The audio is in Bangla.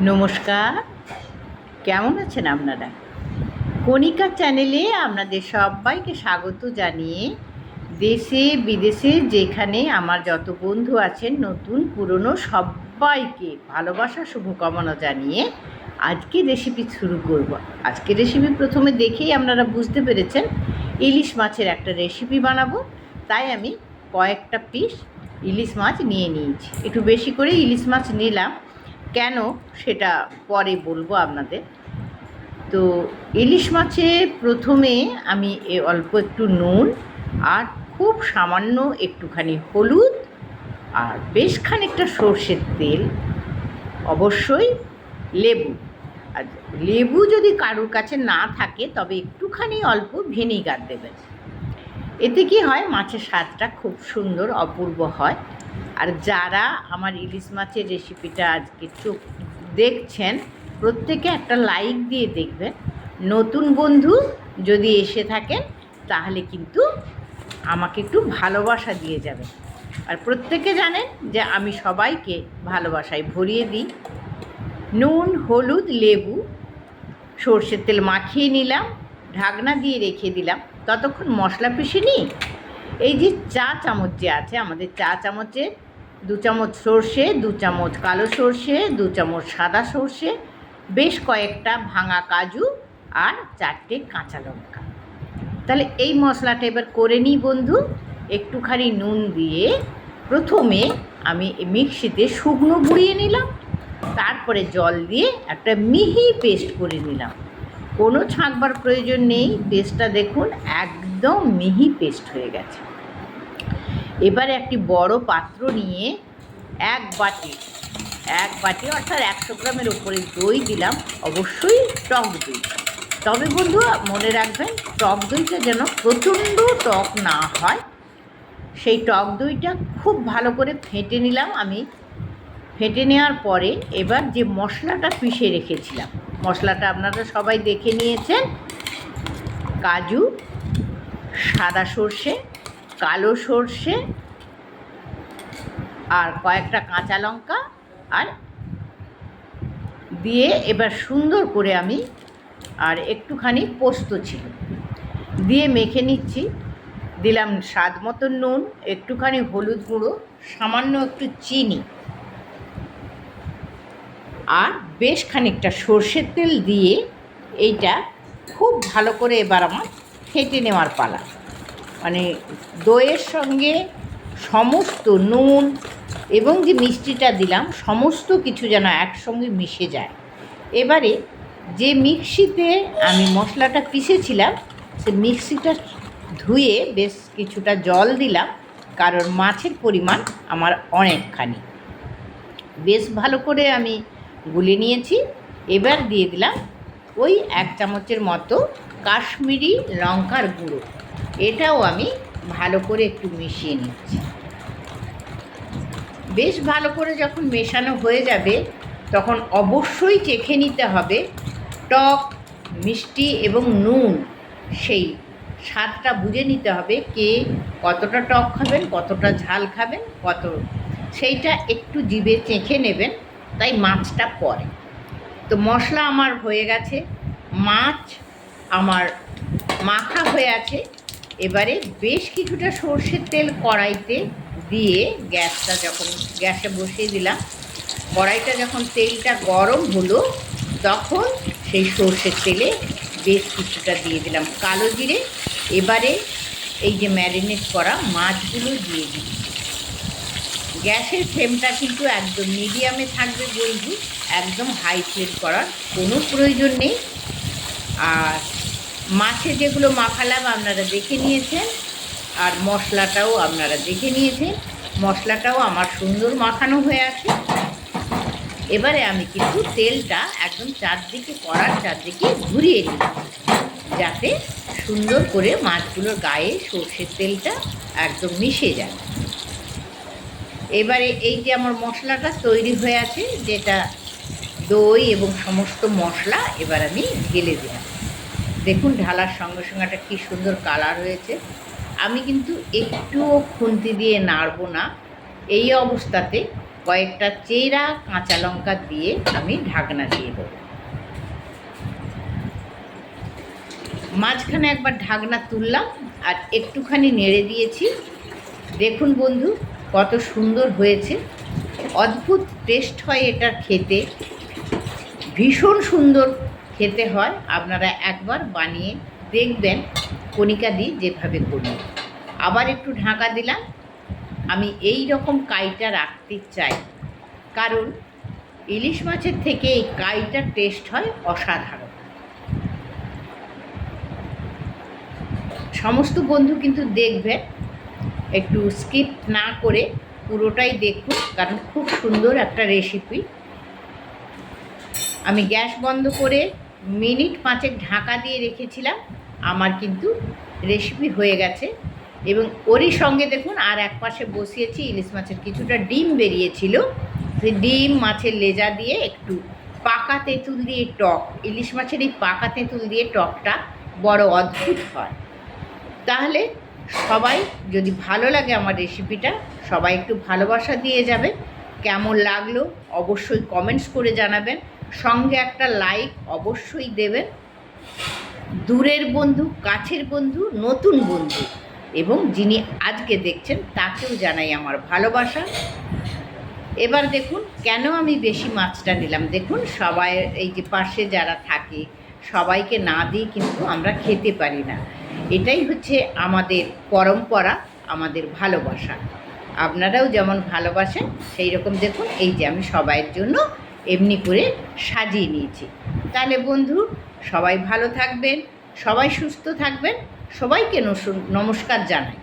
নমস্কার। কেমন আছেন আপনারা? কণিকা চ্যানেলে আপনাদের সবাইকে স্বাগত জানিয়ে দেশে, বিদেশে যেখানে আমার যত বন্ধু আছেন, নতুন, পুরনো, সবাইকে ভালোবাসা, শুভকামনা জানিয়ে আজকে রেসিপি শুরু করব। আজকে রেসিপি প্রথমে দেখেই আপনারা বুঝতে পেরেছেন, ইলিশ মাছের একটা রেসিপি বানাবো। তাই আমি কয়েকটা পিস ইলিশ মাছ নিয়ে নিয়েছি। একটু বেশি করে ইলিশ মাছ নিলাম। কেন সেটা পরে বলব আপনাদের। তো ইলিশ মাছে প্রথমে আমি এ অল্প একটু নুন আর খুব সামান্য একটুখানি হলুদ আর বেশ খানিকটা সর্ষের তেল, অবশ্যই লেবু। আর লেবু যদি কারোর কাছে না থাকে তবে একটুখানি অল্প ভিনিগার দেবেন। এতে কি হয়? মাছের স্বাদটা খুব সুন্দর, অপূর্ব হয়। আর যারা আমার ইলিশ মাছের রেসিপিটা আজকে চোখ দেখছেন, প্রত্যেকে একটা লাইক দিয়ে দেখবেন। নতুন বন্ধু যদি এসে থাকেন, তাহলে কিন্তু আমাকে একটু ভালোবাসা দিয়ে যাবেন। আর প্রত্যেকে জানেন যে আমি সবাইকে ভালোবাসায় ভরিয়ে দিই। নুন, হলুদ, লেবু, সর্ষের তেল মাখিয়ে নিলাম, ঢাকনা দিয়ে রেখে দিলাম। ততক্ষণ মশলা পিষে নিই। এই যে চা চামচ যে আছে, আমাদের চা চামচে দু চামচ সর্ষে, দু চামচ কালো সর্ষে, দু চামচ সাদা সর্ষে, বেশ কয়েকটা ভাঙা কাজু আর চারটে কাঁচা লঙ্কা। তাহলে এই মশলাটা এবার করে নিই বন্ধু। একটুখানি নুন দিয়ে প্রথমে আমি মিক্সিতে শুকনো গুঁড়িয়ে নিলাম। তারপরে জল দিয়ে একটা মিহি পেস্ট করে নিলাম। কোনো ছাঁকবার প্রয়োজন নেই। পেস্টটা দেখুন, একদম মিহি পেস্ট হয়ে গেছে। এবারে একটি বড় পাত্র নিয়ে এক বাটি এক বাটি অর্থাৎ একশো গ্রামের উপরে দই দিলাম। অবশ্যই টক দই। তবে বন্ধু, মনে রাখবেন, টক দইটা যেন প্রচণ্ড টক না হয়, সেই টক দইটা খুব ভালো করে ফেটে নিলাম আমি। ফেটে নেওয়ার পরে এবার যে মশলাটা পিষে রেখেছিলাম, মশলাটা আপনারা সবাই দেখে নিয়েছেন। কাজু, সাদা সর্ষে, কালো সর্ষে, আর কয়েকটা কাঁচা লঙ্কা, আর দিয়ে এবার সুন্দর করে আমি, আর একটুখানি পোস্ত ছিল। দিয়ে মেখে নিচ্ছি। দিলাম স্বাদ মতো নুন, একটুখানি হলুদ গুঁড়ো, সামান্য একটু চিনি। আর বেশ খানিকটা সর্ষের তেল দিয়ে এইটা খুব ভালো করে এবার আমার ফেটে নেওয়ার পালা। মানে দইয়ের সঙ্গে সমস্ত নুন এবং যে মিষ্টিটা দিলাম, সমস্ত কিছু যেন একসঙ্গে মিশে যায়। এবারে যে মিক্সিতে আমি মশলাটা পিষেছিলাম, সে মিক্সিটা ধুয়ে বেশ কিছুটা জল দিলাম, কারণ মাছের পরিমাণ আমার অনেকখানি। বেশ ভালো করে আমি গুলে নিয়েছি। এবার দিয়ে দিলাম ওই এক চামচের মতো কাশ্মীরি লঙ্কার গুঁড়ো। এটাও আমি ভালো করে একটু মিশিয়ে নিচ্ছি। বেশ ভালো করে যখন মেশানো হয়ে যাবে, তখন অবশ্যই চেখে নিতে হবে টক, মিষ্টি এবং নুন। সেই স্বাদটা বুঝে নিতে হবে কে কতটা টক খাবেন, কতটা ঝাল খাবেন, কত সেইটা একটু জিভে চেখে নেবেন। তাই মাছটা পরে। তো মশলা আমার হয়ে গেছে, মাছ আমার মাখা হয়ে আছে। এবারে বেশ কিছুটা সর্ষের তেল কড়াইতে দিয়ে গ্যাসটা যখন, গ্যাসে বসিয়ে দিলাম, কড়াইটা যখন তেলটা গরম হলো, তখন সেই সর্ষের তেলে বেশ কিছুটা দিয়ে দিলাম কালো জিরে। এবারে এই যে ম্যারিনেট করা মাছগুলো দিয়ে দিই গ্যাসের ফ্লেমটা কিন্তু একদম মিডিয়ামে থাকবে বলবি একদম হাই ফ্লেম করার কোনো প্রয়োজন নেই। আর মাছে যেগুলো মাখালাম আপনারা দেখে নিয়েছেন, আর মশলাটাও আপনারা দেখে নিয়েছেন। মশলাটাও আমার সুন্দর মাখানো হয়ে আছে। এবারে আমি কিন্তু তেলটা একদম চারদিকে, কড়ার চারদিকে ঘুরিয়ে নিই যাতে সুন্দর করে মাছগুলোর গায়ে সর্ষের তেলটা একদম মিশে যায়। এবারে এই যে আমার মশলাটা তৈরি হয়ে আছে, যেটা দই এবং সমস্ত মশলা, এবার আমি ঢেলে দিলাম। দেখুন ঢালার সঙ্গে সঙ্গে একটা কী সুন্দর কালার হয়েছে। আমি কিন্তু একটুও খুন্তি দিয়ে নাড়বো না। এই অবস্থাতে কয়েকটা চেরা কাঁচা লঙ্কা দিয়ে আমি ঢাকনা দিয়ে দেবো। মাঝখানে একবার ঢাকনা তুললাম আর একটুখানি নেড়ে দিয়েছি। দেখুন বন্ধু কত সুন্দর হয়েছে। অদ্ভুত টেস্ট হয় এটা খেতে। ভীষণ সুন্দর খেতে হয়। আপনারা একবার বানিয়ে দেখবেন। কণিকা দিয়ে যেভাবে করি আবার একটু ঢাকা দিলাম। আমি এই রকম কাইটা রাখতে চাই। কারণ ইলিশ মাছের থেকে এই কাইটার টেস্ট হয় অসাধারণ। সমস্ত বন্ধু কিন্তু দেখবেন একটু স্কিপ না করে পুরোটাই দেখুন, কারণ খুব সুন্দর একটা রেসিপি আমি গ্যাস বন্ধ করে মিনিট পাঁচেক ঢাকা দিয়ে রেখেছিলাম, আমার কিন্তু রেসিপি হয়ে গেছে। এবং ওরই সঙ্গে দেখুন, আর এক পাশে বসিয়েছি ইলিশ মাছের কিছুটা ডিম বেরিয়েছিল। সেই ডিম মাছের লেজা দিয়ে একটু পাকা তেঁতুল দিয়ে টক, ইলিশ মাছের এই পাকা তেঁতুল দিয়ে টকটা বড় অদ্ভুত হয়। তাহলে সবাই, যদি ভালো লাগে আমার রেসিপিটা, সবাই একটু ভালোবাসা দিয়ে যাবে। কেমন লাগল অবশ্যই কমেন্টস করে জানাবেন। সঙ্গে একটা লাইক অবশ্যই দেবেন। দূরের বন্ধু, কাছের বন্ধু, নতুন বন্ধু, এবং যিনি আজকে দেখছেন, তাকেও জানাই আমার ভালোবাসা। এবার দেখুন, কেন আমি বেশি মাছটা নিলাম? দেখুন, সবাই, এই যে পাশে যারা থাকে, সবাইকে না দিয়ে কিন্তু আমরা খেতে পারি না। এটাই হচ্ছে আমাদের পরম্পরা, আমাদের ভালোবাসা। আপনারাও যেমন ভালোবাসেন সেই রকম দেখুন, এই যে আমি সবাইয়ের জন্য এমনি করে সাজিয়ে নিয়েছি। তাহলে বন্ধু, সবাই ভালো থাকবেন, সবাই সুস্থ থাকবেন, সবাইকে নমস্কার জানাই।